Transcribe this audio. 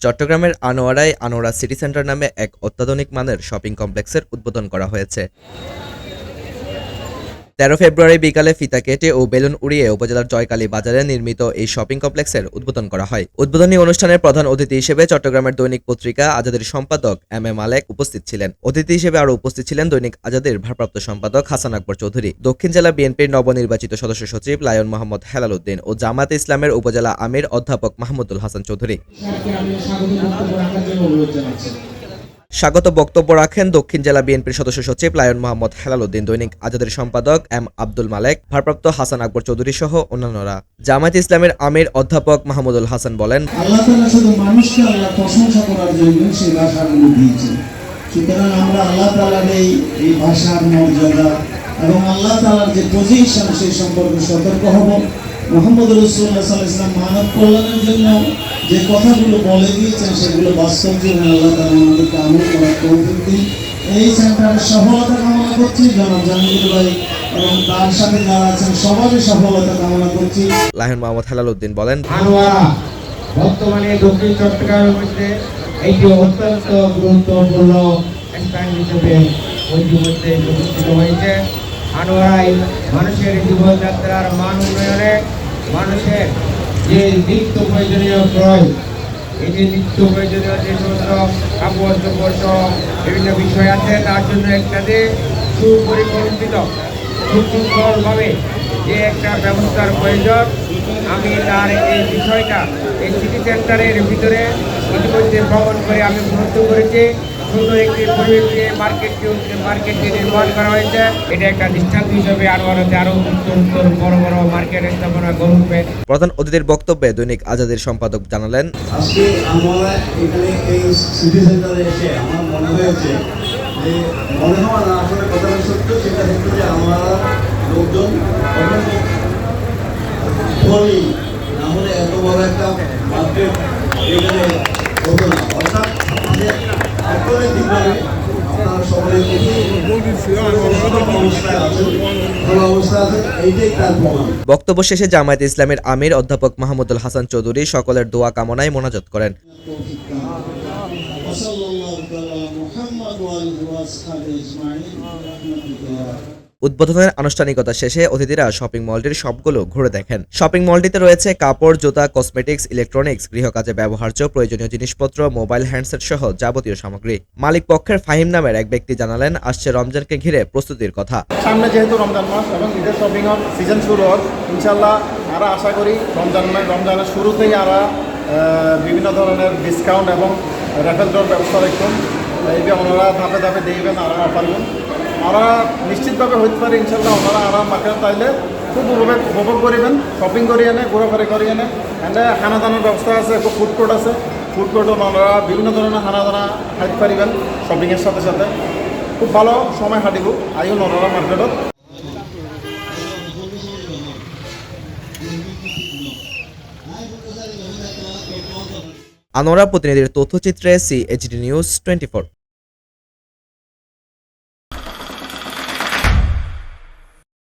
চট্টগ্রামের আনোয়ারায় Anwara city centre নামে এক অত্যাধুনিক মানের শপিং কমপ্লেক্সের উদ্বোধন করা হয়েছে। তেরো ফেব্রুয়ারি বিকালে ফিতা কেটে ও বেলুন উড়িয়ে উপজেলার জয়কালী বাজারে নির্মিত এই শপিং কমপ্লেক্সের উদ্বোধন করা হয়। উদ্বোধনী অনুষ্ঠানের প্রধান অতিথি হিসেবে চট্টগ্রামের দৈনিক পত্রিকা আজাদের সম্পাদক এম এ মালেক উপস্থিত ছিলেন। অতিথি হিসেবে আরও উপস্থিত ছিলেন দৈনিক আজাদের ভারপ্রাপ্ত সম্পাদক হাসান আকবর চৌধুরী, দক্ষিণ জেলা বিএনপির নবনির্বাচিত সদস্য সচিব লায়ন মোহাম্মদ হেলাল উদ্দিন ও জামাতে ইসলামের উপজেলা আমির অধ্যাপক মাহমুদুল হাসান চৌধুরী। স্বাগত বক্তব্য রাখেন দক্ষিণ জেলা বিএনপির সদস্য সচিব লায়ন মোহাম্মদ হেলাল উদ্দিন দৈনিক আজাদের সম্পাদক এম আব্দুল মালেক, ভারপ্রাপ্ত হাসান আকবর চৌধুরী সহ অন্যান্যরা। জামায়াত ইসলামের আমির অধ্যাপক মাহমুদুল হাসান বলেন সুতরাং আমরা আল্লাহ তাআলার এই এই ভাষার মর্যাদা এবং আল্লাহ তাআলার যে পজিশন সেই সম্পর্কে সতর্ক হব। মোহাম্মদ রসুল্লাহ সাল্লাহ ইসলাম মানব কল্যাণের জন্য যে কথাগুলো বলে দিয়েছেন সেগুলো বাস্তব জীবনে আল্লাহ তাআলা আমাদেরকে আমল করার তৌফিক দিন। এই সেন্টারের সফলতা কামনা করছি জনাব জাহাঙ্গীর ভাই এবং তার সাথে যারা আছেন সবারই সফলতা কামনা করছি। লায়ন মোহাম্মদ হেলাল উদ্দিন বলেন আনোয়ারা বর্তমানে দক্ষিণ চট্টগ্রামের মধ্যে একটি অত্যন্ত গুরুত্বপূর্ণ স্থান হিসেবে ঐতিহ্যে প্রতিষ্ঠিত হয়েছে। আনোয়ারাই মানুষের জীবনযাত্রার মান উন্নয়নে মানুষের যে নিত্য প্রয়োজনীয় ক্রয়, এই যে নিত্য প্রয়োজনীয় যে সমস্ত কাপড় চোপড় বিভিন্ন বিষয় আছে, তার জন্য একটা যে সুপরিকল্পিত, সুশৃঙ্খলভাবে যে একটা ব্যবস্থার প্রয়োজন, আমি তার এই বিষয়টা এই সিটি সেন্টারের ভিতরে ইতিমধ্যে ভ্রমণ করে আমি উপলব্ধ করেছি। সুন্দর একটি পরিবেশে মার্কেটকে মার্কেটটি নির্মাণ করা হয়েছে। এটা একটা দৃষ্টান্ত হিসেবে আরও আরও উত্তর বড় বড় মার্কেট স্থাপনা প্রধান অতিথির বক্তব্যে দৈনিক আজাদের সম্পাদক জানালেন আজকে আমরা এখানে এই সিটি সেন্টারে এসে আমার মনে হয়েছে যে মনে হওয়া না আসলে কথাটা সত্য সেটা হচ্ছে যে আমরা লোকজন অত্যন্ত না হলে এত বড় একটা মার্কেট এখানে হতো বক্তব্য শেষে জামায়াত ইসলামের আমির অধ্যাপক মাহমুদুল হাসান চৌধুরী সকলের দোয়া কামনায় মোনাজাত করেন وصلى الله على محمد وآله وأصحابه أجمعين برحمتك يا أرحم উদ্বোধনের আনুষ্ঠানিকতা শেষে অতিথিরা শপিং মলটির সবগুলো ঘুরে দেখেন। শপিং মলটিতে রয়েছে কাপড়, জুতা, কসমেটিক্স, ইলেকট্রনিক্স, গৃহকাজে ব্যবহার্য প্রয়োজনীয় জিনিসপত্র, মোবাইল হ্যান্ডসেট সহ যাবতীয় সামগ্রী। মালিক পক্ষের ফাহিম নামের এক ব্যক্তি জানালেন, আসছে রমজানকে ঘিরে প্রস্তুতির কথা। সামনে যেহেতু রমজান মাস এবং ঈদের শপিং সিজন শুরু হোক ইনশাল্লাহ আমরা আশা করি রমজান রমজানের শুরুতেই আমরা বিভিন্ন ধরনের ডিসকাউন্ট এবং রেফেল ব্যবস্থা রাখুন এইটা ওনারা ধাপে ধাপে দেখবেন আর পারবেন আমরা নিশ্চিতভাবে হইতে পারি ইনশাল্লাহ ওনারা আরাম মার্কেট তাইলে খুব উপভোগ উপভোগ করিবেন শপিং করি এনে ঘোরাফেরি করি এনে এনে খানা দানার ব্যবস্থা আছে ফুড কোর্ট আছে। ফুড কোর্টও ওনারা বিভিন্ন ধরনের খানা দানা খাইতে পারিবেন শপিংয়ের সাথে সাথে। খুব ভালো সময় হাঁটিব, আইও নররা মার্কেটত। আনোয়ারা প্রতিনিধির তথ্যচিত্রে সিএইচডি নিউজ টোয়েন্টি